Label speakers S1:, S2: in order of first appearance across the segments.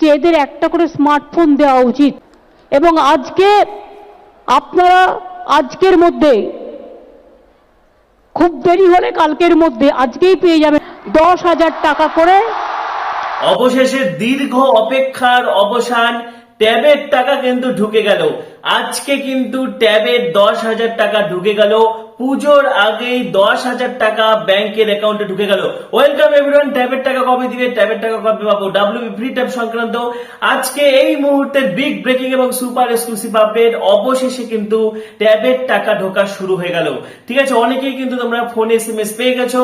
S1: যে এদের একটা করে স্মার্টফোন দেওয়া উচিত। এবং আজকে আপনারা আজকের মধ্যে, খুব দেরি হলে কালকের মধ্যে আজকেই পেয়ে যাবেন দশ হাজার টাকা করে।
S2: অবশেষে দীর্ঘ অপেক্ষার অবসান, ট্যাবের টাকা কিন্তু ঢুকে গেল। আজকে কিন্তু ট্যাবের দশ হাজার টাকা ঢুকে গেল। পুজোর আগেই দশ হাজার টাকা ব্যাংকের অ্যাকাউন্টে ঢুকে গেল। ওয়েলকাম এভরিওয়ান ট্যাবের টাকা কবে দিবে ট্যাবের টাকা কবে পাবো। ডাব্লিউ ফ্রি ট্যাব সংক্রান্ত। আজকে এই মুহূর্তে বিগ ব্রেকিং এবং সুপার এক্সক্লুসিভ আপডেট অবশেষে কিন্তু ট্যাবের টাকা ঢোকা শুরু হয়ে গেল। ঠিক আছে, অনেকেই কিন্তু তোমরা ফোনে এস পেয়ে গেছো।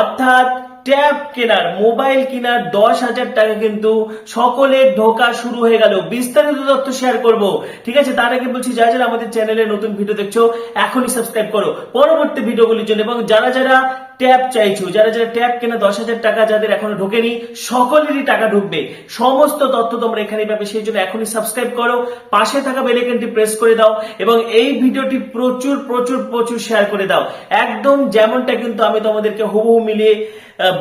S2: অর্থাৎ ট্যাব কেনার, মোবাইল কেনার দশ হাজার টাকা কিন্তু সকলের ঢোকা শুরু হয়ে গেল। বিস্তারিত তথ্য শেয়ার করব। ঠিক আছে? তার আগে বলছি, যারা যারা আমাদের চ্যানেলে নতুন ভিডিও দেখছ, এখনই সাবস্ক্রাইব করো। পরবর্তী ভিডিওগুলির জন্য এবং যারা যারা ট্যাব চাইছো। যারা যারা ট্যাব কেনা দশ হাজার টাকা যাদের এখনও ঢোকেনি, সকলেরই টাকা ঢুকবে। সমস্ত তথ্য তোমরা এখানে পাবে, সেই জন্য এখনই সাবস্ক্রাইব করো। পাশে থাকা বেলাইকনটি প্রেস করে দাও এবং এই ভিডিওটি প্রচুর প্রচুর প্রচুর শেয়ার করে দাও। একদম যেমনটা কিন্তু আমি তোমাদেরকে হুবহু মিলিয়ে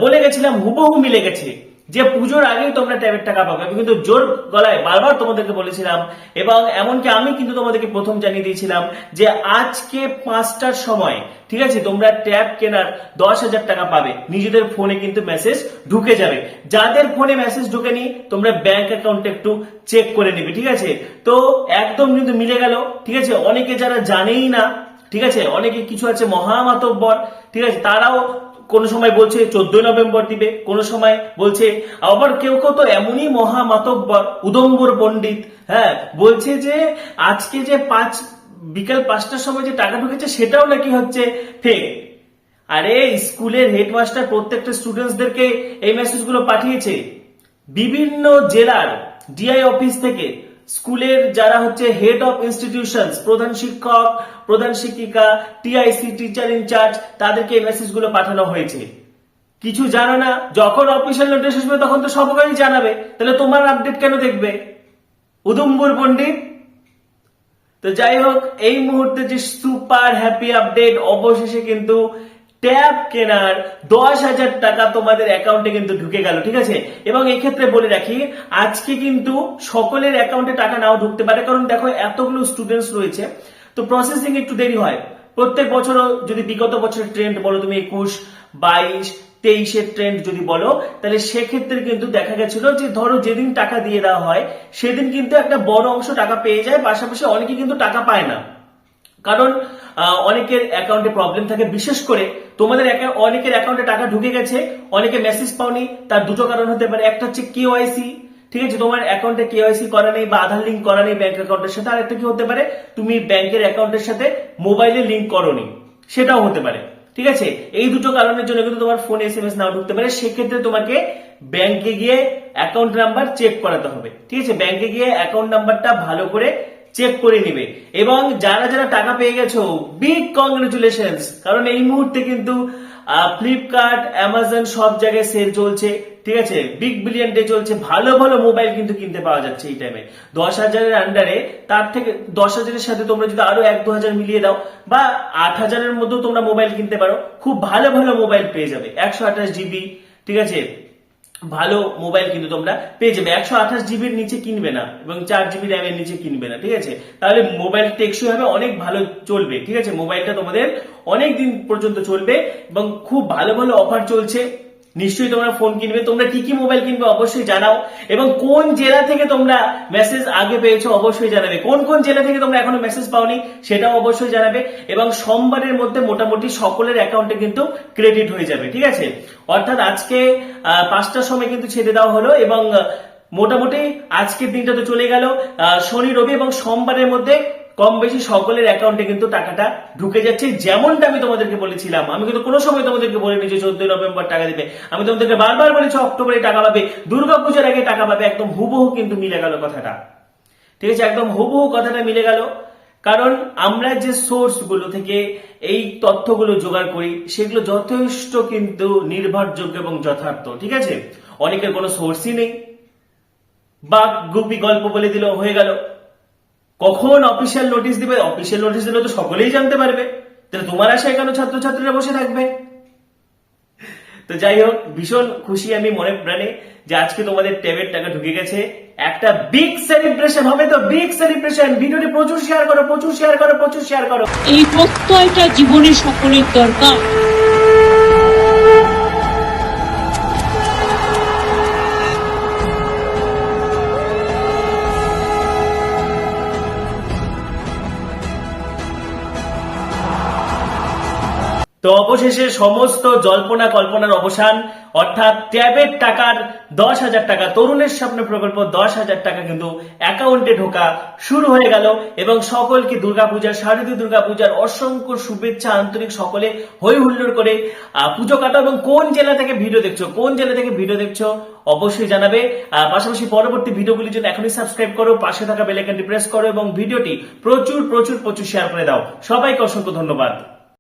S2: বলে গেছিলাম, হুবহু মিলে গেছে। যে পুজোর আগেই তোমরা ট্যাবের টাকা পাবে। আমি কিন্তু জোর গলায় বারবার তোমাদেরকে বলেছিলাম, এবং এমনকি আমি কিন্তু তোমাদেরকে প্রথম জানিয়ে দিয়েছিলাম যে আজকে পাঁচটার সময়, ঠিক আছে, তোমরা ট্যাব কেনার দশ হাজার টাকা পাবে। নিজেদের ফোনে কিন্তু মেসেজ ঢুকে যাবে। যাদের ফোনে মেসেজ ঢুকেনি, তোমরা ব্যাংক অ্যাকাউন্টে একটু চেক করে নিবে, ঠিক আছে? তো একদম কিন্তু মিলে গেল, ঠিক আছে? অনেকে যারা জানেই না, ঠিক আছে? অনেকে কিছু আছে মহামাতব্বর, ঠিক আছে? তারাও কোন সময় বলছে চোদ্দই নভেম্বর দিবে, কোন সময় বলছে, আবার কেউ কেউ তো এমনই মহামাতব্বর, উদম্বর পণ্ডিত হ্যাঁ বলছে যে আজকে যে পাঁচ, বিকাল পাঁচটার সময় যে টাকা ঢুকেছে সেটাও নাকি হচ্ছে ফেক আরে, স্কুলের হেডমাস্টার প্রত্যেকটা স্টুডেন্টসদেরকে এই মেসেজগুলো পাঠিয়েছে। বিভিন্ন জেলার ডিআই অফিস থেকে স্কুলের যারা হচ্ছে হেড অফ ইনস্টিটিউশনস প্রধান শিক্ষক, প্রধান শিক্ষিকা টিআইসি টিচার ইনচার্জ তাদেরকে এই মেসেজগুলো পাঠানো হয়েছে। কিছু জানো না? যখন অফিসিয়াল নোটিশ আসবে, তখন তো সবকারই জানাবে। তাহলে তোমার আপডেট কেন দেখবে? উদুম্বর পণ্ডিত? তো যাই হোক, এই মুহূর্তে যে সুপার হ্যাপি আপডেট অবশেষে কিন্তু ট্যাব কেনার দশ হাজার টাকা তোমাদের অ্যাকাউন্টে কিন্তু ঢুকে গেল, ঠিক আছে? এবং এক্ষেত্রে বলে রাখি, আজকে কিন্তু সকলের অ্যাকাউন্টে টাকা নাও ঢুকতে পারে, কারণ দেখো এতগুলো স্টুডেন্টস রয়েছে। তো প্রসেসিং একটু দেরি হয়। প্রত্যেক বছরও যদি বিগত বছরের ট্রেন্ড বলো, তুমি একুশ, বাইশ, তেইশের ট্রেন্ড যদি বলো, তাহলে সেক্ষেত্রে কিন্তু দেখা গেছিল যে ধরো যেদিন টাকা দিয়ে দেওয়া হয়, সেদিন কিন্তু একটা বড় অংশ টাকা পেয়ে যায়, পাশাপাশি অনেকে কিন্তু টাকা পায় না। কারণ অনেকের অ্যাকাউন্টে প্রবলেম থাকে, বিশেষ করে তোমাদের অনেকের অ্যাকাউন্টে টাকা ঢুকে গেছে, অনেকে মেসেজ পাওনি, তার দুটো কারণ হতে পারে, একটা হচ্ছে কেওয়াইসি ঠিক আছে? তোমার অ্যাকাউন্টে কেওয়াইসি করা নেই বা আধার লিঙ্ক করা নেই ব্যাংক অ্যাকাউন্টের সাথে আর একটা কি হতে পারে, তুমি ব্যাংকের অ্যাকাউন্টের সাথে মোবাইলে লিঙ্ক করনি, সেটাও হতে পারে, ঠিক আছে? এই দুটো কারণের জন্য কিন্তু তোমার ফোনে এস এম এস নাও ঢুকতে পারে, সেক্ষেত্রে তোমাকে ব্যাংকে গিয়ে অ্যাকাউন্ট নাম্বার চেক করাতে হবে, ঠিক আছে? ব্যাংকে গিয়ে অ্যাকাউন্ট নাম্বারটা ভালো করে চেক করে নিবে। এবং যারা যারা টাকা পেয়ে গেছো বিগ কংগ্রেচুলেশন কারণ এই মুহূর্তে কিন্তু ফ্লিপকার্ট অ্যামাজন সব জায়গায় সেল চলছে, ঠিক আছে? বিগ বিলিয়ন ডে চলছে, ভালো ভালো মোবাইল কিন্তু কিনতে পাওয়া যাচ্ছে এই টাইমে দশ হাজারের আন্ডারে তার থেকে, দশ হাজারের সাথে তোমরা যদি আরও এক, দু হাজার মিলিয়ে দাও, বা আট হাজারের মধ্যেও তোমরা মোবাইল কিনতে পারো, খুব ভালো ভালো মোবাইল পেয়ে যাবে। একশো আঠাশ জিবি ঠিক আছে? ভালো মোবাইল কিন্তু তোমরা পেয়ে যাবে। একশো আঠাশ জিবির নিচে কিনবে না এবং চার জিবি র্যামের নিচে কিনবে না, ঠিক আছে? তাহলে মোবাইল টেকসই হবে, অনেক ভালো চলবে, ঠিক আছে? মোবাইলটা তোমাদের অনেক দিন পর্যন্ত চলবে এবং খুব ভালো ভালো অফার চলছে। নিশ্চয়ই তোমরা ফোন কিনবে। তোমরা কি কি মোবাইল কিনবে অবশ্যই জানাও। এবং কোন জেলা থেকে তোমরা মেসেজ আগে পেয়েছ অবশ্যই জানাবে। কোন কোন জেলা থেকে তোমরা এখনও মেসেজ পাওনি সেটাও অবশ্যই জানাবে। এবং সোমবারের মধ্যে মোটামুটি সকলের অ্যাকাউন্টে কিন্তু ক্রেডিট হয়ে যাবে, ঠিক আছে? অর্থাৎ আজকে পাঁচটার সময় কিন্তু ছেড়ে দেওয়া হলো এবং মোটামুটি আজকের দিনটা তো চলে গেল। শনি, রবি এবং সোমবারের মধ্যে কম বেশি সকলের অ্যাকাউন্টে কিন্তু টাকাটা ঢুকে যাচ্ছে। যেমনটা আমি তোমাদেরকে বলেছিলাম, আমি কিন্তু কোনো সময় তোমাদেরকে বলিনি যে চোদ্দই নভেম্বর টাকা দিবে। আমি তোমাদেরকে বারবার বলেছি, অক্টোবরে টাকা পাবে। দুর্গাপূজার আগে টাকা পাবে। একদম হুবহু কিন্তু মিলে গেল কথাটা। ঠিক আছে, একদম হুবহু কথাটা মিলে গেল। কারণ আমরা যে সোর্সগুলো থেকে এই তথ্যগুলো জোগাড় করি, সেগুলো যথেষ্ট কিন্তু নির্ভরযোগ্য এবং যথার্থ। ঠিক আছে? অনেকের কোনো সোর্সই নেই। বা গুপি গল্প বলে দিল হয়ে গেল। কখন অফিসিয়াল নোটিশ দিবে? অফিসিয়াল নোটিশ দিলে তো সকলেই জানতে পারবে। তাহলে তোমার আশায় কেন ছাত্রছাত্রীরা বসে থাকবে? তো যাই হোক, ভীষণ খুশি আমি মনে প্রাণে যে আজকে তোমাদের ট্যাবের টাকা ঢুকে গেছে। একটা বিগ সেলিব্রেশন হবে তো? বিগ সেলিব্রেশন ভিডিওটি প্রচুর শেয়ার করো, প্রচুর শেয়ার করো, প্রচুর শেয়ার করো।
S3: এই প্রত্যয়টা জীবনে সকলের দরকার।
S2: তো অবশেষে সমস্ত জল্পনা কল্পনার অবসান, অর্থাৎ ট্যাবের টাকার দশ হাজার টাকা, তরুণের স্বপ্ন প্রকল্প দশ হাজার টাকা কিন্তু অ্যাকাউন্টে ঢোকা শুরু হয়ে গেল এবং সকলকে দুর্গাপূজার, শারদীয় দুর্গাপূজার অসংখ্য শুভেচ্ছা আন্তরিক সকলে হই হুল্লোড় করে পুজো কাটা এবং কোন জেলা থেকে ভিডিও দেখছ, কোন জেলা থেকে ভিডিও দেখছ অবশ্যই জানাবে। পাশাপাশি পরবর্তী ভিডিওগুলির জন্য এখনই সাবস্ক্রাইব করো, পাশে থাকা বেল আইকনটি প্রেস করো এবং ভিডিওটি প্রচুর প্রচুর প্রচুর শেয়ার করে দাও। সবাইকে অসংখ্য ধন্যবাদ।